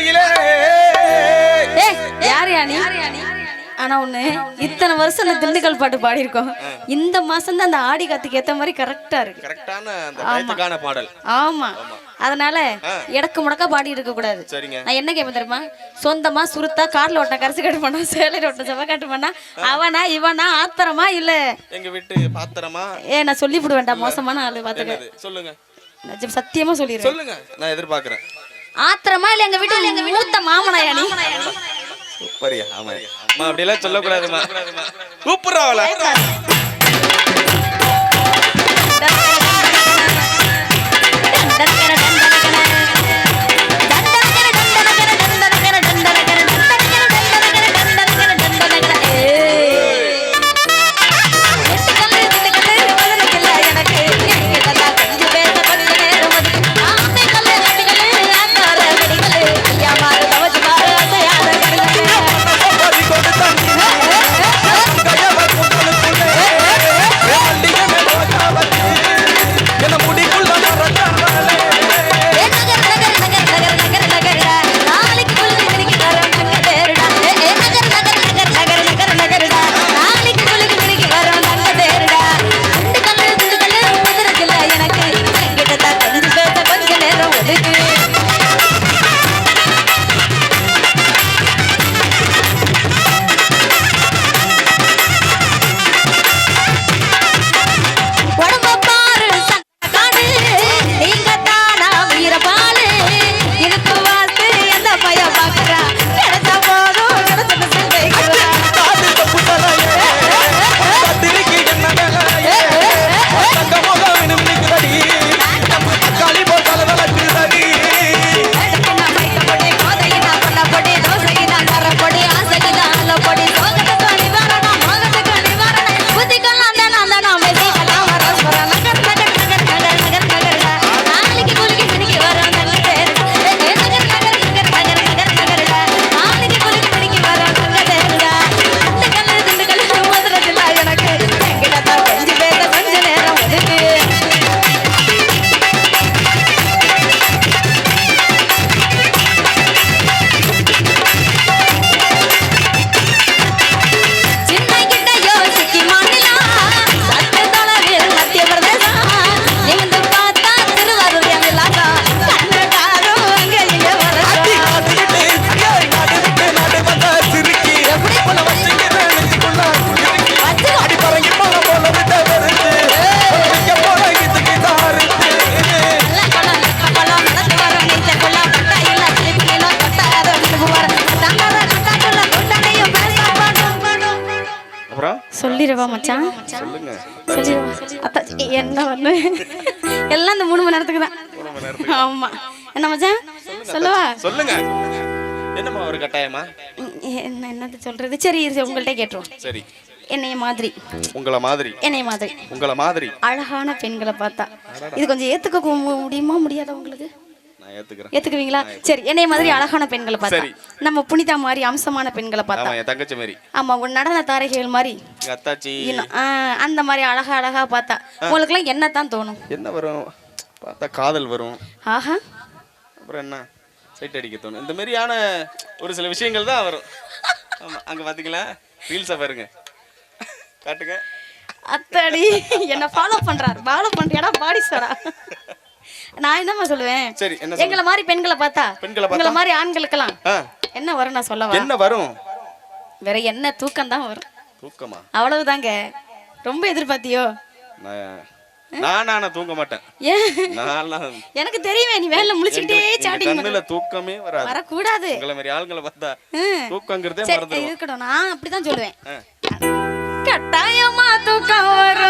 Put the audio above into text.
அருமையிலே யார் யானி ஆனா ஒண்ணு இத்தனை வருஷம் அந்த திண்டுக்கல் பாட்டு பாடி இருக்கோம் இந்த மாசம் தான் அந்த ஆடி காத்துக்கு ஏத்த மாதிரி கரெக்டா இருக்கு. கரெக்டான பாடல். ஆமா. அதனால இடக்கு முடக்கா பாடி இருக்க கூடாது. நான் என்ன கேட்பேன் தெரியுமா? சொந்தமா சுருத்தா கார்ல ஓட்டின கரசு கட்டு பண்ணா சேலையில ஓட்ட செவ்வாய் கட்டு பண்ணா அவனா இவனா ஆத்திரமா இல்ல? எங்க வீட்டு பாத்திரமா? ஏ நான் சொல்லி விடுவேன்டா மோசமான ஆளு பாத்துக்க. சொல்லுங்க. சத்தியமா சொல்லிடுறேன். சொல்லுங்க. நான் எதிர்பார்க்கறேன். ஆத்திரமா இல்ல எங்க வீட்டுல எங்க மூத்த மாமனாயா நீ? சூப்பரியா ஆமா. அம்மா அப்படியெல்லாம் சொல்லக்கூடாதுமா கூப்பிடுறா அவளை. சொல்லிடுவா? மச்சான். சொல்லுங்க. என்ன ஒண்ணு எல்லாம் இந்த மூணு மணி நேரத்துக்கு தான். ஆமா. என்ன மச்சான்? சொல்லவா? சொல்லுங்க. என்னம்மா ஒரு கட்டாயமா? என்ன என்னது சொல்றது? சரி இரு, உங்கள்ட்ட கேட்டுருவோம். சரி. என்னைய மாதிரி. உங்கள மாதிரி. என்னைய மாதிரி. உங்கள மாதிரி. அழகான பெண்களை பார்த்தா. இது கொஞ்சம் ஏத்துக்க முடியுமா முடியாதா உங்களுக்கு? ஏத்துக்கிறேன். ஏத்துக்குவீங்களா? சரி என்னைய மாதிரி அழகான பெண்களை பார்த்தா. சரி. நம்ம புனிதா மாதிரி அம்சமான பெண்களை பார்த்தா. என் தங்கச்சி மாதிரி. ஆமா உன் நடன தாரகைகள் மாதிரி. அத்தாச்சி. அந்த மாதிரி அழகா அழகா பார்த்தா. உங்களுக்குலாம் என்னத்தான் தோணும்? என்ன வரும்? பார்த்தா காதல் வரும். ஆஹா. அப்புறம் என்ன? சைட் அடிக்க தோணும். இந்த மாதிரியான ஒரு சில விஷயங்கள் தான் வரும். ஆமா அங்க பாத்தீங்களா? ரீல்ஸா பாருங்க. காட்டுங்க. அத்தாடி என்ன ஃபாலோ பண்றாரு. ஃபாலோ பண்றியாடா பாடி சாரா நான் என்னம்மா சொல்லுவேன்? சரி என்ன? எங்களை மாதிரி பெண்களை பார்த்தா பெண்களை பார்த்தா? உங்களை மாதிரி ஆண்களுக்கெல்லாம் என்ன வரும் நான் சொல்லவா? என்ன வரும்? வேற என்ன தூக்கம் தான் வரும். தூக்கமா? அவ்வளவுதாங்க. ரொம்ப எதிர்பார்த்தியோ? நான் தூங்க மாட்டேன். எனக்கு தெரியுமே நீ வேலை முடிச்சுக்கிட்டே சாட்டிங் கண்ணுல தூக்கமே வராது. வரக்கூடாது. உங்களை மாதிரி ஆளுங்களை பார்த்தா. தூக்கங்கிறதே சரி மறந்துடும் இருக்கட்டும். நான் அப்படிதான் சொல்லுவேன். கட்டாயமா தூக்கம் வரும்.